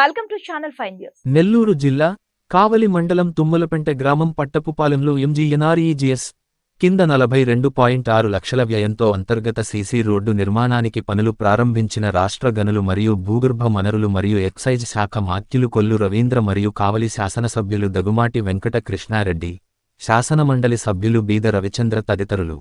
Welcome to channel fine news Nellore జిల్లా కావలి మండలం తుమ్మలపెంట గ్రామం పట్టపుపాలెంలో ఎంజీఎన్ఆర్ఈజీఎస్ కింద నలభై రెండు పాయింట్ ఆరు లక్షల వ్యయంతో అంతర్గత సీసీ రోడ్డు నిర్మాణానికి పనులు ప్రారంభించిన రాష్ట్ర గనులు మరియు భూగర్భ మనరులు మరియు ఎక్సైజ్ శాఖ మాత్యులు కొల్లు రవీంద్ర మరియు కావలి శాసనసభ్యులు దగుమాటి వెంకట కృష్ణారెడ్డి శాసనమండలి సభ్యులు బీద రవిచంద్ర తదితరులు.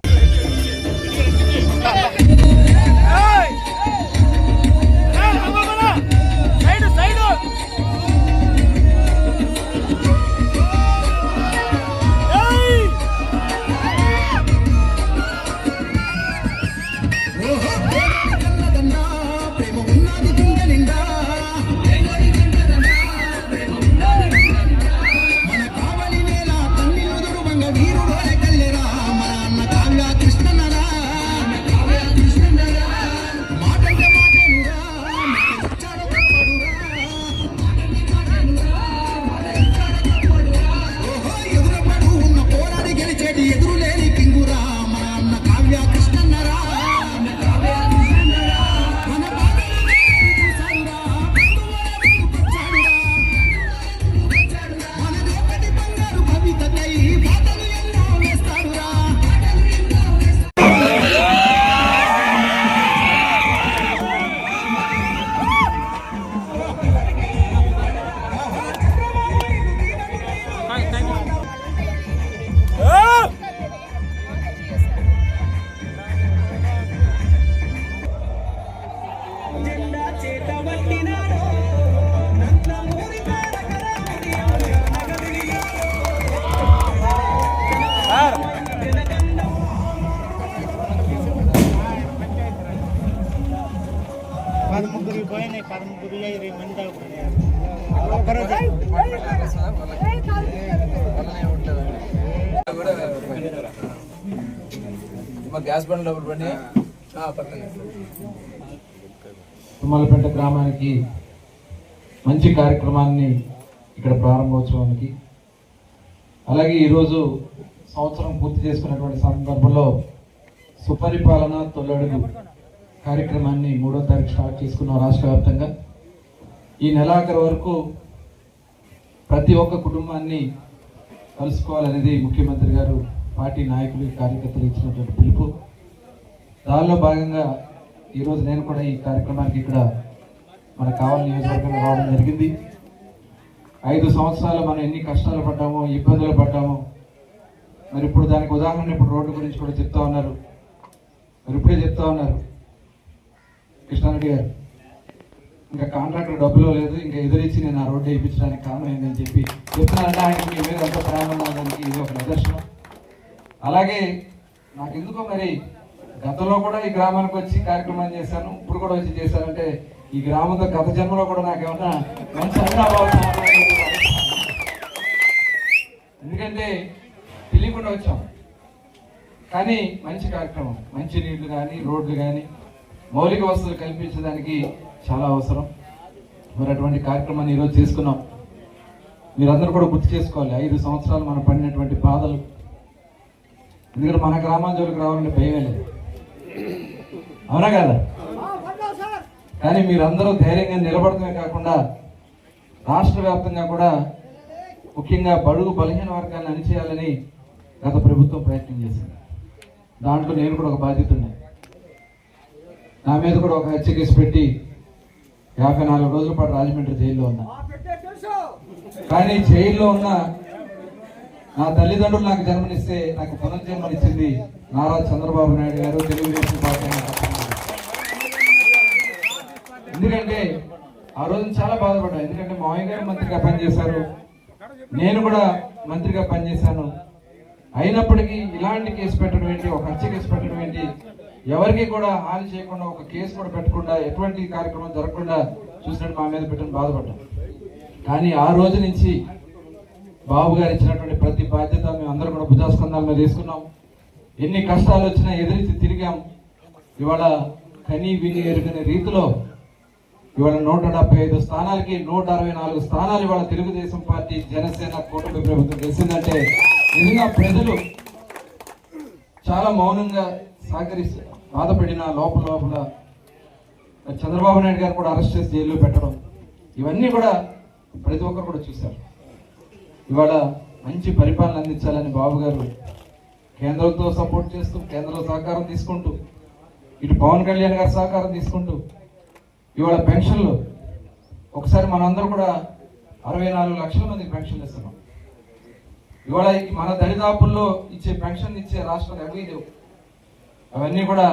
గ్యాస్ బండ్ డబుల్ పడి తుమ్మలపేట గ్రామానికి మంచి కార్యక్రమాన్ని ఇక్కడ ప్రారంభోత్సవానికి. అలాగే ఈరోజు సంవత్సరం పూర్తి చేసుకున్నటువంటి సందర్భంలో సుపరిపాలన తొలడుగు కార్యక్రమాన్ని మూడో తారీఖు స్టార్ట్ చేసుకున్నాం రాష్ట్ర వ్యాప్తంగా. ఈ నెలాఖరు వరకు ప్రతి ఒక్క కుటుంబాన్ని కలుసుకోవాలనేది ముఖ్యమంత్రి గారు పార్టీ నాయకులు కార్యకర్తలు ఇచ్చినటువంటి పిలుపు. దానిలో భాగంగా ఈరోజు నేను కూడా ఈ కార్యక్రమానికి ఇక్కడ మన కావాలి నియోజకవర్గంలో రావడం జరిగింది. ఐదు సంవత్సరాలు మనం ఎన్ని కష్టాలు పడ్డామో ఇబ్బందులు పడ్డామో మరి ఇప్పుడు దానికి ఉదాహరణ ఇప్పుడు రోడ్డు గురించి కూడా చెప్తా ఉన్నారు. మరి ఇప్పుడే చెప్తా ఉన్నారు. కృష్ణారెడ్డి గారు ఇంకా కాంట్రాక్టర్ డబ్బులో లేదు ఇంకా ఎదురించి నేను ఆ రోడ్డు వేయించడానికి కారణం ఏందని చెప్పి చెప్తున్నారంటే ఆయన మీ మీద ఎంత ప్రేమ ఉన్నదానికి ఇది ఒక నిదర్శనం. అలాగే నాకు ఎందుకో మరి గతంలో కూడా ఈ గ్రామానికి వచ్చి కార్యక్రమం చేశాను ఇప్పుడు కూడా వచ్చి చేశానంటే ఈ గ్రామంతో గత జన్మలో కూడా నాకేమన్నా మంచి ఎందుకంటే తెలియకుండా వచ్చాం. కానీ మంచి కార్యక్రమం మంచి నీళ్ళు కానీ రోడ్లు కానీ మౌలిక వసతులు కల్పించడానికి చాలా అవసరం. మరి అటువంటి కార్యక్రమాన్ని ఈరోజు చేసుకున్నాం. మీరందరూ కూడా గుర్తు చేసుకోవాలి ఐదు సంవత్సరాలు మనం పడినటువంటి బాధలు ఎందుకంటే మన గ్రామాల జోలికి రావాలంటే భయమే లేదు. అవునా కదా? కానీ మీరందరూ ధైర్యంగా నిలబడటమే కాకుండా రాష్ట్ర వ్యాప్తంగా కూడా ముఖ్యంగా బడుగు బలహీన వర్గాన్ని అణిచేయాలని గత ప్రభుత్వం ప్రయత్నం చేసింది. దాంట్లో నేను కూడా ఒక బాధ్యత ఉన్నాయి నా మీద కూడా ఒక హత్య కేసు పెట్టి యాభై నాలుగు రోజుల పాటు రాజమండ్రి జైల్లో ఉన్నా. కానీ జైల్లో ఉన్న నా తల్లిదండ్రులు నాకు జన్మనిస్తే నాకు పునర్జన్మనిచ్చింది నారా చంద్రబాబు నాయుడు గారు. తెలుగుదేశం పార్టీ ఎందుకంటే ఆ రోజు చాలా బాధపడ్డా ఎందుకంటే మావయ్య గారు మంత్రిగా పనిచేశారు. నేను కూడా మంత్రిగా పనిచేశాను. అయినప్పటికీ ఇలాంటి కేసు పెట్టడం ఏంటి? ఒక హత్య కేసు పెట్టడం ఏంటి? ఎవరికి కూడా హాని చేయకుండా ఒక కేసు కూడా పెట్టకుండా ఎటువంటి కార్యక్రమం జరగకుండా చూసినట్టు మా మీద పెట్టడం బాధపడ్డాం కానీ ఆ రోజు నుంచి బాబు గారు ఇచ్చినటువంటి ప్రతి బాధ్యత మేము అందరూ కూడా భుజాస్కంధాల మీద తీసుకున్నాం ఎన్ని కష్టాలు వచ్చినా ఎదిరించి తిరిగాం ఇవాళ కనీ విని ఎరుగని రీతిలో ఇవాళ నూట డెబ్బై ఐదు స్థానాలకి నూట అరవై నాలుగు స్థానాలు ఇవాళ తెలుగుదేశం పార్టీ జనసేన కూటమి ప్రభుత్వం గెలిచిందంటే నిజంగా ప్రజలు చాలా మౌనంగా సహకరిస్తారు బాధపడిన లోపల లోపల చంద్రబాబు నాయుడు గారు కూడా అరెస్ట్ చేసి జైల్లో పెట్టడం. ఇవన్నీ కూడా ప్రతి ఒక్కరు కూడా చూశారు. ఇవాళ మంచి పరిపాలన అందించాలని బాబు గారు కేంద్రంతో సపోర్ట్ చేస్తూ కేంద్రం సహకారం తీసుకుంటూ ఇటు పవన్ కళ్యాణ్ గారి సహకారం తీసుకుంటూ ఇవాళ పెన్షన్లు ఒకసారి మనందరం కూడా అరవై నాలుగు లక్షల మందికి పెన్షన్లు ఇస్తున్నాం. ఇవాళ మన దరిదాపుల్లో ఇచ్చే పెన్షన్ ఇచ్చే రాష్ట్రాలు ఎవరి లేవు. అవన్నీ కూడా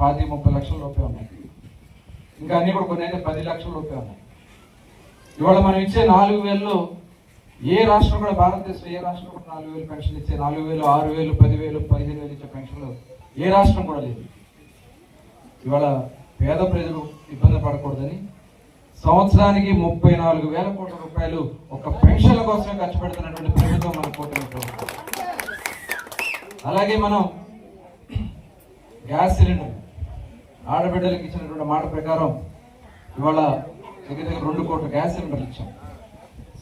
పాతి ముప్పై లక్షల రూపాయలు ఉన్నాయి. ఇంకా అన్నీ కూడా కొన్ని అయితే పది లక్షల రూపాయలు ఉన్నాయి. ఇవాళ మనం ఇచ్చే నాలుగు వేలు ఏ రాష్ట్రం కూడా భారతదేశంలో ఏ రాష్ట్రం కూడా నాలుగు వేలు పెన్షన్ ఇచ్చే నాలుగు వేలు ఆరు వేలు పదివేలు పదిహేను వేలు ఇచ్చే పెన్షన్లు ఏ రాష్ట్రం కూడా లేదు. ఇవాళ పేద ప్రజలు ఇబ్బంది పడకూడదని సంవత్సరానికి ముప్పై నాలుగు వేల కోట్ల రూపాయలు ఒక పెన్షన్ల కోసమే ఖర్చు పెడుతున్నటువంటి ప్రభుత్వం మన కూటమి ప్రభుత్వం అలాగే మనం గ్యాస్ సిలిండర్ ఆడబిడ్డలకు ఇచ్చినటువంటి మాట ప్రకారం ఇవాళ దగ్గర దగ్గర రెండు కోట్ల గ్యాస్ సిలిండర్లు ఇచ్చాం.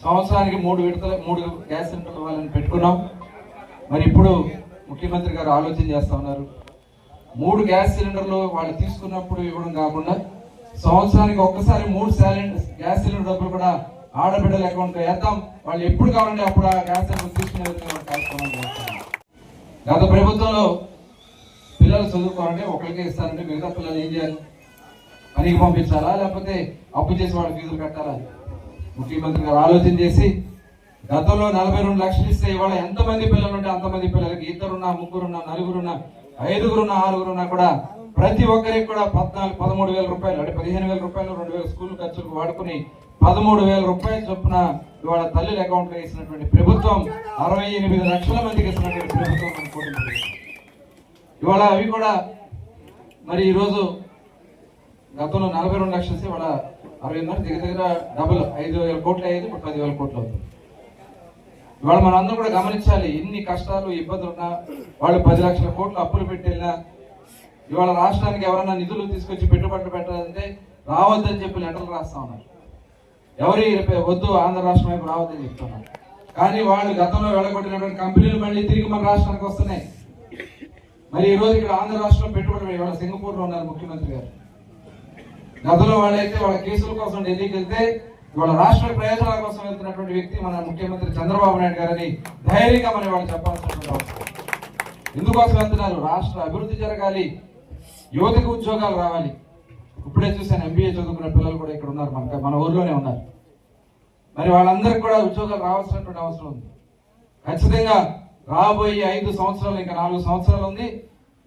సంవత్సరానికి మూడు విడతల మూడు గ్యాస్ సిలిండర్లు వాళ్ళని పెట్టుకున్నాం. మరి ఇప్పుడు ముఖ్యమంత్రి గారు ఆలోచన చేస్తా ఉన్నారు. మూడు గ్యాస్ సిలిండర్లు వాళ్ళు తీసుకున్నప్పుడు ఇవ్వడం కాకుండా సంవత్సరానికి ఒక్కసారి మూడు సిలిండర్ గ్యాస్ సిలిండర్ డబ్బులు కూడా ఆడబిడ్డల అకౌంట్ వేద్దాం. వాళ్ళు ఎప్పుడు కావాలంటే అప్పుడు ఆ గ్యాస్ సిలిండర్ తీసుకునే విధంగా మనం చేస్తున్నాం. గత ప్రభుత్వంలో పిల్లలు చదువుకోవాలంటే ఒకరికే ఇస్తారంటే మిగతా పిల్లలు ఏం చేయాలి? పనికి పంపించాలా? లేకపోతే అప్పు చేసి వాళ్ళ ఫీజులు కట్టాలా? ముఖ్యమంత్రి గారు ఆలోచన చేసి గతంలో నలభై రెండు లక్షలు ఇస్తే ఇవాళ ఎంతమంది పిల్లలు ఉంటే అంతమంది పిల్లలకి ఇద్దరున్నా ముగ్గురున్నా నలుగురున్నా ఐదుగురున్నా ఆరుగురున్నా కూడా ప్రతి ఒక్కరికి కూడా పద్నాలుగు పదమూడు వేల రూపాయలు అంటే పదిహేను వేల రూపాయలు రెండు వేల స్కూల్ ఖర్చులకు వాడుకుని పదమూడు వేల రూపాయల చొప్పున ఇవాళ తల్లుల అకౌంట్లో వేసినటువంటి ప్రభుత్వం అరవై ఎనిమిది లక్షల మందికి ఇస్తున్నటువంటి ప్రభుత్వం మన ఇవాళ అవి కూడా మరి ఈరోజు గతంలో నలభై రెండు లక్షలు ఇస్తే ఇవాళ అరవై దగ్గర దగ్గర డబుల్ ఐదు వేల కోట్లు అయ్యేది ఇప్పుడు పదివేల కోట్లు అవుతుంది. ఇవాళ మనం కూడా గమనించాలి ఎన్ని కష్టాలు ఇబ్బందులు ఉన్నా వాళ్ళు పది లక్షల కోట్లు అప్పులు పెట్టినా ఇవాళ రాష్ట్రానికి ఎవరైనా నిధులు తీసుకొచ్చి పెట్టుబడులు పెట్టాలంటే రావద్దని చెప్పి లెటర్లు రాస్తా ఉన్నారు. ఎవరి వద్దు ఆంధ్ర రాష్ట్రం వైపు రావద్దని చెప్తున్నారు. కానీ వాళ్ళు గతంలో వెళ్ళగొట్టినటువంటి కంపెనీలు మళ్ళీ తిరిగి మన రాష్ట్రానికి వస్తున్నాయి. మరి ఈ రోజు ఇక్కడ ఆంధ్ర రాష్ట్రంలో పెట్టుబడి ఇవాళ సింగపూర్లో ఉన్నారు ముఖ్యమంత్రి గారు. గతంలో వాళ్ళైతే వాళ్ళ కేసుల కోసం ఢిల్లీకి వెళ్తే వాళ్ళ రాష్ట్ర ప్రయోజనాల కోసం వెళ్తున్నటువంటి వ్యక్తి మన ముఖ్యమంత్రి చంద్రబాబు నాయుడు గారని ధైర్యంగా మనం వాళ్ళు చెప్పాల్సినటువంటి అవసరం ఎందుకోసం వెళ్తున్నారు? రాష్ట్ర అభివృద్ధి జరగాలి యువతకు ఉద్యోగాలు రావాలి. ఇప్పుడే చూశాను ఎంబీఏ చదువుకున్న పిల్లలు కూడా ఇక్కడ ఉన్నారు మన మన ఊర్లోనే ఉన్నారు. మరి వాళ్ళందరికీ కూడా ఉద్యోగాలు రావాల్సినటువంటి అవసరం ఉంది. ఖచ్చితంగా రాబోయే ఐదు సంవత్సరాలు ఇంకా నాలుగు సంవత్సరాలు ఉంది.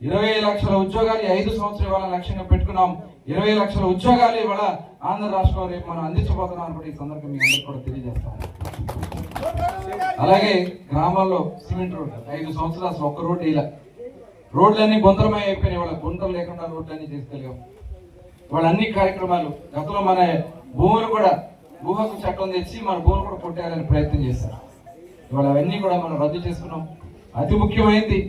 ఇరవై లక్షల ఉద్యోగాలు ఐదు సంవత్సరాలు ఇవాళ లక్ష్యంగా పెట్టుకున్నాం. ఇరవై లక్షల ఉద్యోగాలు ఇవాళ ఆంధ్ర రాష్ట్రంలో రేపు మనం అందించబోతున్నాం కూడా ఈ సందర్భంగా మీ అందరికీ కూడా తెలియజేస్తాం అలాగే గ్రామాల్లో సిమెంట్ రోడ్ ఐదు సంవత్సరాలు అసలు ఒక్క రోడ్డు ఇలా రోడ్లన్నీ గుంతలమై అయిపోయినాయి. వాళ్ళ గుంతలు లేకుండా రోడ్లన్నీ తీసుకెళ్ళాం వాళ్ళ అన్ని కార్యక్రమాలు గతంలో మన భూములు కూడా భూ చట్టం తెచ్చి మన భూములు కూడా కొట్టేయాలని ప్రయత్నం చేశారు. ఇవాళ అవన్నీ కూడా మనం రద్దు చేసుకున్నాం. అతి ముఖ్యమైనది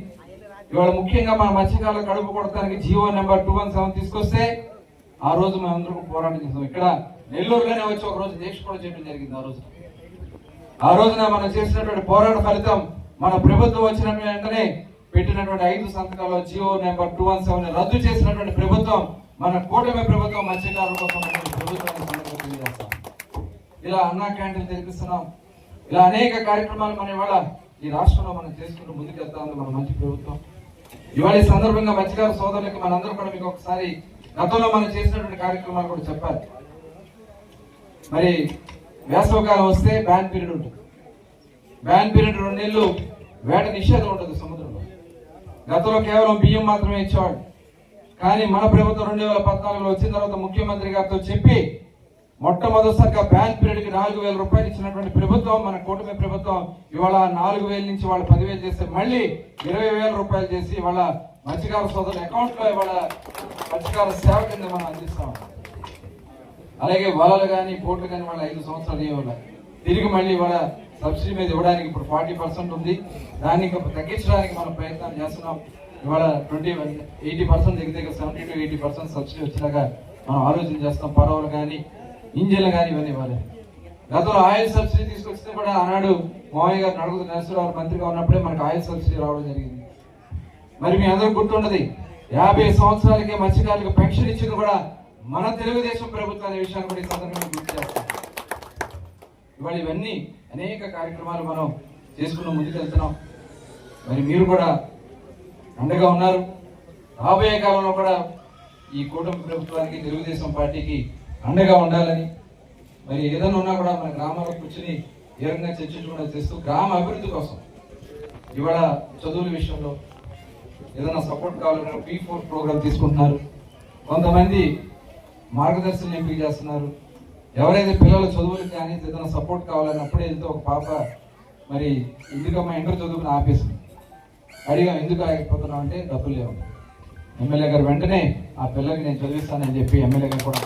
ఇవాళ ముఖ్యంగా మన మత్స్యకారుల కడుపు కొడతానికి Jio number two one seven తీసుకొస్తే ఆ రోజు మేమందరం పోరాటం చేస్తాం. ఇక్కడ నెల్లూరులోనే వచ్చి ఒక రోజు దీక్ష కూడా చేయడం జరిగింది ఆ రోజు. ఆ రోజున మనం చేసినటువంటి పోరాట ఫలితం మన ప్రభుత్వం వచ్చిన వెంటనే పెట్టినటువంటి ఐదు సంతకాల్లో G O number two one seven రద్దు చేసినటువంటి ప్రభుత్వం మన కూటమి ప్రభుత్వం మత్స్యకారుల కోసం ప్రభుత్వాన్ని ఇలా అన్నా క్యాంటీన్ తెరిపిస్తున్నాం ఇలా అనేక కార్యక్రమాలు మనం ఇవాళ ఈ రాష్ట్రంలో మనం చేసుకుంటూ ముందుకెళ్తా ఉంది మన మంచి ప్రభుత్వం. ఇవాళ ఈ సందర్భంగా మత్స్యకార సోదరులకు మనందరూ కూడా మీకు ఒకసారి గతంలో మనం చేసినటువంటి కార్యక్రమాలు కూడా చెప్పాలి. మరి వేసవకాలం వస్తే బ్యాన్ పీరియడ్ ఉంటుంది. బ్యాన్ పీరియడ్ రెండు నెలలు వేట నిషేధం ఉంటుంది సముద్రంలో. గతంలో కేవలం బియ్యం మాత్రమే ఇచ్చేవాడు కానీ మన ప్రభుత్వం రెండు వేల పద్నాలుగులో వచ్చిన తర్వాత ముఖ్యమంత్రి గారితో చెప్పి మొట్టమొదటిసారిగా బ్యాన్ పీరియడ్కి నాలుగు వేల రూపాయలు ఇచ్చినటువంటి ప్రభుత్వం మన కూటమి ప్రభుత్వం ఇవాళ నాలుగు వేల నుంచి వాళ్ళు పదివేలు చేస్తే మళ్ళీ ఇరవై వేల రూపాయలు చేసి ఇవాళ మత్స్యకార సోదరుల అకౌంట్లో ఇవాళ మత్స్యకార సేవ కింద మనం అందిస్తాం అలాగే వలలు కానీ పోట్లు కానీ వాళ్ళ ఐదు సంవత్సరాలు ఇవ్వాలి తిరిగి మళ్ళీ వాళ్ళ సబ్సిడీ మీద ఇవ్వడానికి ఇప్పుడు ఫార్టీ పర్సెంట్ ఉంది. దాన్ని ఇంకా తగ్గించడానికి మనం ప్రయత్నం చేస్తున్నాం. ఇవాళ ట్వంటీ ఎయిటీ పర్సెంట్ దగ్గర దగ్గర seventy to eighty percent subsidy వచ్చేలాగా మనం ఆలోచన చేస్తాం. పడవలు కానీ ఇంజన్లు కానీ ఇవన్నీ ఇవ్వాలి గతంలో ఆయిల్ సబ్సిడీ తీసుకొస్తే కూడా ఆనాడు మావయ్య గారు నడుగుతు నరసింహరావు మంత్రిగా ఉన్నప్పుడే మనకు ఆయిల్ సబ్సిడీ రావడం జరిగింది. మరి మీ అందరూ గుర్తుండదు యాభై సంవత్సరాలకే మత్స్యకారులకు పెన్షన్ ఇచ్చింది కూడా మన తెలుగుదేశం ప్రభుత్వం అనే విషయాన్ని కూడా ఈ సందర్భంగా గుర్తు చేస్తాం. ఇవాళ ఇవన్నీ అనేక కార్యక్రమాలు మనం చేసుకున్న ముందుకెళ్తున్నాం. మరి మీరు కూడా అండగా ఉన్నారు. రాబోయే కాలంలో కూడా ఈ కూటమి ప్రభుత్వానికి తెలుగుదేశం పార్టీకి అండగా ఉండాలని. మరి ఏదైనా ఉన్నా కూడా మన గ్రామాల్లో కూర్చుని ఏ రకంగా చేస్తూ గ్రామ అభివృద్ధి కోసం ఇవాళ చదువుల విషయంలో ఏదైనా సపోర్ట్ కావాలన్నా పీ ఫోర్ ప్రోగ్రామ్ తీసుకుంటున్నారు. కొంతమంది మార్గదర్శనం ఎంపిక చేస్తున్నారు. ఎవరైతే పిల్లల చదువులకు కానీ ఏదైనా సపోర్ట్ కావాలని అప్పుడే వెళ్తే ఒక పాప మరి ఎందుకమ్మా ఇంటర్ చదువుకుని ఆపేసింది. అడిగాం ఎందుకు ఆగిపోతున్నాం అంటే డబ్బులు లేవు. ఎమ్మెల్యే గారు వెంటనే ఆ పిల్లకి నేను చదివిస్తానని చెప్పి ఎమ్మెల్యే గారు కూడా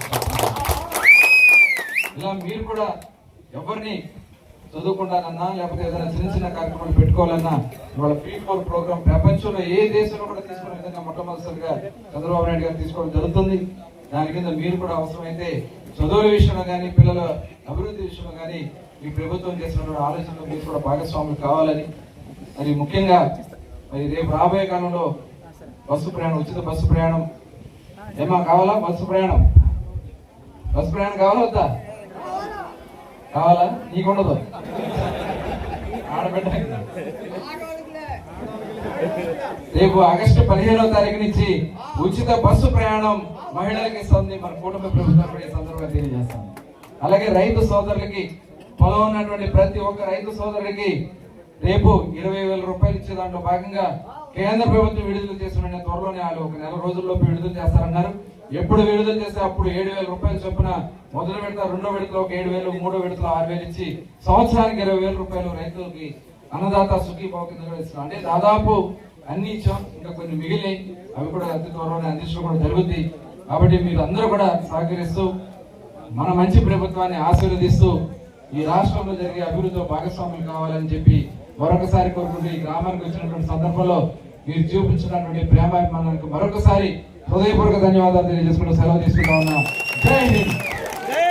ఇలా మీరు కూడా ఎవరిని చదువుకుంటానన్నా లేకపోతే ఏదైనా చిన్న చిన్న కార్యక్రమాలు పెట్టుకోవాలన్నా ఇవాళ ఫ్రీ ఫోర్ ప్రోగ్రామ్ ప్రపంచంలో ఏ దేశంలో కూడా తీసుకునే విధంగా మొట్టమొదటిసారిగా చంద్రబాబు నాయుడు గారు తీసుకోవడం జరుగుతుంది. దాని కింద మీరు కూడా అవసరమైతే చదువుల విషయంలో కానీ పిల్లల అభివృద్ధి విషయంలో కానీ ఈ ప్రభుత్వం చేసినటువంటి ఆలోచనలో మీరు కూడా భాగస్వాములు కావాలని. మరి ముఖ్యంగా మరి రేపు రాబోయే కాలంలో బస్సు ప్రయాణం ఉచిత బస్సు ప్రయాణం ఏమా కావాలా? బస్సు ప్రయాణం? బస్సు ప్రయాణం కావాలా వద్దా? కావాలా? నీకుండదు. ఆడబిడ్డ. రేపు ఆగస్టు పదిహేనో తారీఖు నుంచి ఉచిత బస్సు ప్రయాణం మహిళలకు ఇస్తుంది. మన కుటుంబ ప్రభుత్వం కూడా ఈ సందర్భంగా తెలియజేస్తాను అలాగే రైతు సోదరులకి పొలం ఉన్నటువంటి ప్రతి ఒక్క రైతు సోదరుడికి రేపు ఇరవై వేల రూపాయలు ఇచ్చే దాంట్లో భాగంగా కేంద్ర ప్రభుత్వం విడుదల చేసిన త్వరలోనే వాళ్ళు ఒక నెల రోజుల్లోపు విడుదల చేస్తారన్నారు. ఎప్పుడు విడుదల చేస్తే అప్పుడు ఏడు వేల రూపాయలు చొప్పున మొదటి విడత రెండో విడతలో ఒక ఏడు వేలు మూడో విడతలో ఆరు వేలు ఇచ్చి సంవత్సరానికి ఇరవై వేల రూపాయలు రైతులకి అన్నదాత సుఖీభావ కింద కూడా ఇస్తున్నాం అంటే దాదాపు అన్ని ఇచ్చాం ఇంకా కొన్ని మిగిలినాయి. అవి కూడా అతి త్వరలోనే అందించడం కూడా జరుగుతుంది కాబట్టి మీరు అందరూ కూడా సహకరిస్తూ మన మంచి ప్రభుత్వాన్ని ఆశీర్వదిస్తూ ఈ రాష్ట్రంలో జరిగే అభివృద్ధిలో భాగస్వాములు కావాలని చెప్పి మరొకసారి కోరుకుంటూ ఈ గ్రామానికి వచ్చినటువంటి సందర్భంలో మీరు చూపించినటువంటి ప్రేమాభిమానానికి మరొకసారి హృదయపూర్వక ధన్యవాదాలు తెలియజేసుకుంటూ సెలవు తీసుకుంటా ఉన్నాం. జై హింద్.